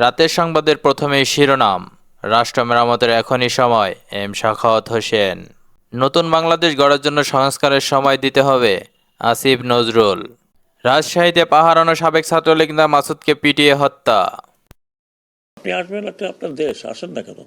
রাতের সংবাদের প্রথমেই শিরোনাম। রাষ্ট্র মেরামতের এখনই সময় এম শাখাওয়াত হোসেন। নতুন বাংলাদেশ গড়ার জন্য সংস্কারের সময় দিতে হবে আসিফ নজরুল। রাজশাহীতে পাহারানো সাবেক ছাত্রলীগ নেতা মাসুদকে পিটিয়ে হত্যা। আপনি আসবেন আপনার দেশ আসেন না কেন?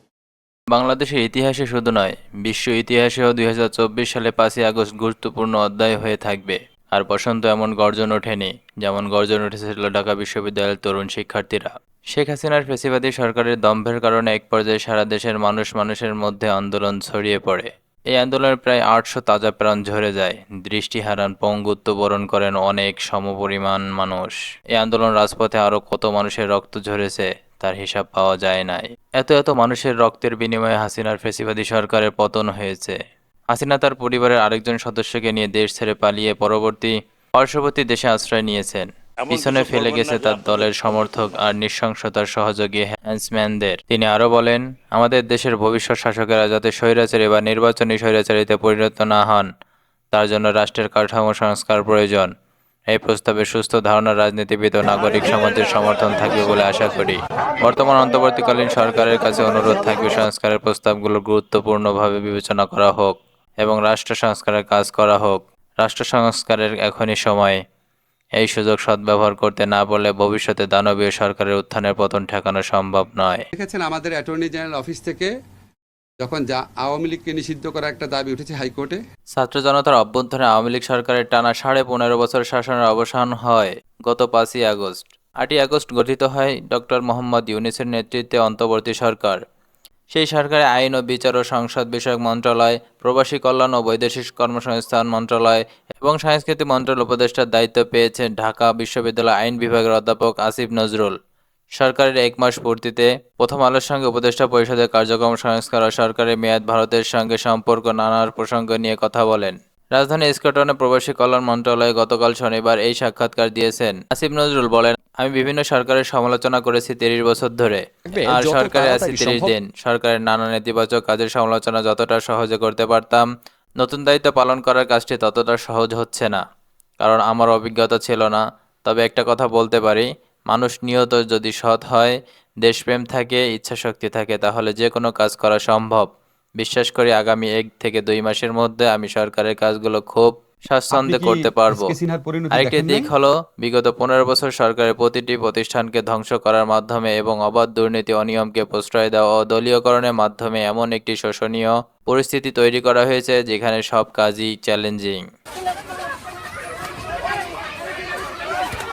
বাংলাদেশের ইতিহাসে শুধু নয় বিশ্ব ইতিহাসেও দুই হাজার চব্বিশ সালে পাঁচই আগস্ট গুরুত্বপূর্ণ অধ্যায় হয়ে থাকবে। আর বসন্ত এমন গর্জন ওঠেনি যেমন গর্জন উঠেছিল ঢাকা বিশ্ববিদ্যালয়ের তরুণ শিক্ষার্থীরা। শেখ হাসিনার ফেসিবাদী সরকারের দম্ভের কারণে এক পর্যায়ে সারা দেশের মানুষ মানুষের মধ্যে আন্দোলন ছড়িয়ে পড়ে। এই আন্দোলনে প্রায় আটশো তাজা প্রাণ ঝরে যায়। দৃষ্টি হারান, পঙ্গুত্ব বরণ করেন অনেক সমপরিমাণ মানুষ। এই আন্দোলন রাজপথে আরও কত মানুষের রক্ত ঝরেছে, তার হিসাব পাওয়া যায় নাই। এত এত মানুষের রক্তের বিনিময়ে হাসিনার ফেসিবাদী সরকারের পতন হয়েছে। হাসিনা তার পরিবারের আরেকজন সদস্যকে নিয়ে দেশ ছেড়ে পালিয়ে পরবর্তী পার্শ্ববর্তী দেশে আশ্রয় নিয়েছেন। পিছনে ফেলে গেছে তার দলের সমর্থক আর নৃশংসতার সহযোগী হ্যান্সম্যানদের। তিনি আরও বলেন আমাদের দেশের ভবিষ্যৎ শাসকেরা যাতে স্বৈরাচারী বা নির্বাচনী স্বৈরাচারীতে পরিণত না হন তার জন্য রাষ্ট্রের কাঠামো সংস্কার প্রয়োজন। এই প্রস্তাবে সুস্থ ধারণা রাজনীতিবিদ ও নাগরিক সমাজের সমর্থন থাকবে বলে আশা করি। বর্তমান অন্তর্বর্তীকালীন সরকারের কাছে অনুরোধ থাকবে সংস্কারের প্রস্তাবগুলো গুরুত্বপূর্ণভাবে বিবেচনা করা হোক এবং রাষ্ট্র সংস্কারের কাজ করা হোক। রাষ্ট্র সংস্কারের এখনই সময়। এই সুযোগ সদ্ব্যবহার করতে না বললে ভবিষ্যতে দানবীয় সরকারের উত্থানের পতন ঠেকানো সম্ভব নয়। দেখেছেন আমাদের অ্যাটর্নি জেনারেল অফিস থেকে যখন যা আওয়ামী লীগকে নিষিদ্ধ করা একটা দাবি উঠেছে হাইকোর্টে। ছাত্র জনতার অভ্যন্তরে আওয়ামী লীগ সরকারের টানা সাড়ে পনেরো বছর শাসনের অবসান হয় গত পাঁচই আগস্ট। আটই আগস্ট গঠিত হয় ডক্টর মোহাম্মদ ইউনিসের নেতৃত্বে অন্তর্বর্তী সরকার। সেই সরকারে আইন ও বিচার ও সংসদ বিষয়ক মন্ত্রণালয়, প্রবাসী কল্যাণ ও বৈদেশিক কর্মসংস্থান মন্ত্রণালয় এবং সংস্কৃতি মন্ত্রণালয় উপদেষ্টার দায়িত্ব পেয়েছেন ঢাকা বিশ্ববিদ্যালয় আইন বিভাগের অধ্যাপক আসিফ নজরুল। সরকারের এক মাস পূর্তিতে প্রথম আলোর সঙ্গে উপদেষ্টা পরিষদের কার্যক্রম, সংস্কার ও সরকারের মেয়াদ ভারতের সঙ্গে সম্পর্ক নানার প্রসঙ্গ নিয়ে কথা বলেন। রাজধানী স্কটনে প্রবাসী কল্যাণ মন্ত্রণালয়ে গতকাল শনিবার এই সাক্ষাৎকার দিয়েছেন। আসিফ নজরুল বলেন আমি বিভিন্ন সরকারের সমালোচনা করেছি তিরিশ বছর ধরে। আর সরকারে আছি তিরিশ দিন। সরকারের নানা নেতিবাচক কাজের সমালোচনা যতটা সহজে করতে পারতাম নতুন দায়িত্ব পালন করার কাজটি ততটা সহজ হচ্ছে না। কারণ আমার অভিজ্ঞতা ছিল না। তবে একটা কথা বলতে পারি মানুষ নিয়ত যদি সৎ হয় দেশপ্রেম থাকে ইচ্ছাশক্তি থাকে তাহলে যে কোনো কাজ করা সম্ভব। বিশ্বাস করি আগামী এক থেকে দুই মাসের মধ্যে আমি সরকারের কাজগুলো খুব স্বাচ্ছন্দ্যে করতে পারব? আরেকটি দিক হলো বিগত পনেরো বছর সরকারের প্রতিটি প্রতিষ্ঠানকে ধ্বংস করার মাধ্যমে এবং অবাধ দুর্নীতি অনিয়মকে প্রশ্রয় দেওয়া ও দলীয়করণের মাধ্যমে এমন একটি শোষণীয় পরিস্থিতি তৈরি করা হয়েছে যেখানে সব কাজই চ্যালেঞ্জিং।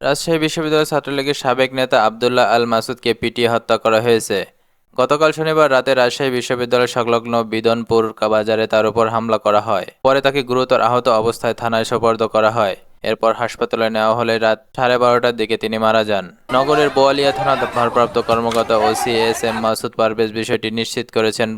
রাজশাহী বিশ্ববিদ্যালয় ছাত্রলীগের সাবেক নেতা আবদুল্লাহ আল মাসুদকে পিটিয়ে হত্যা করা হয়েছে। গতকাল শনিবার রাতে রাজশাহী বিশ্ববিদ্যালয় সংলগ্ন বিদনপুর বাজারে তার উপর হামলা করা হয়। পরে তাকে গুরুতর আহত অবস্থায় থানায় সোপর্দ করা হয়। এরপর হাসপাতালে নেওয়া হলে রাত সাড়ে বারোটার দিকে তিনি মারা যান। নগরের বোয়ালিয়া থানা ভারপ্রাপ্ত কর্মকর্তা OC S M Masud Parvez বিষয়টি নিশ্চিত করেছেন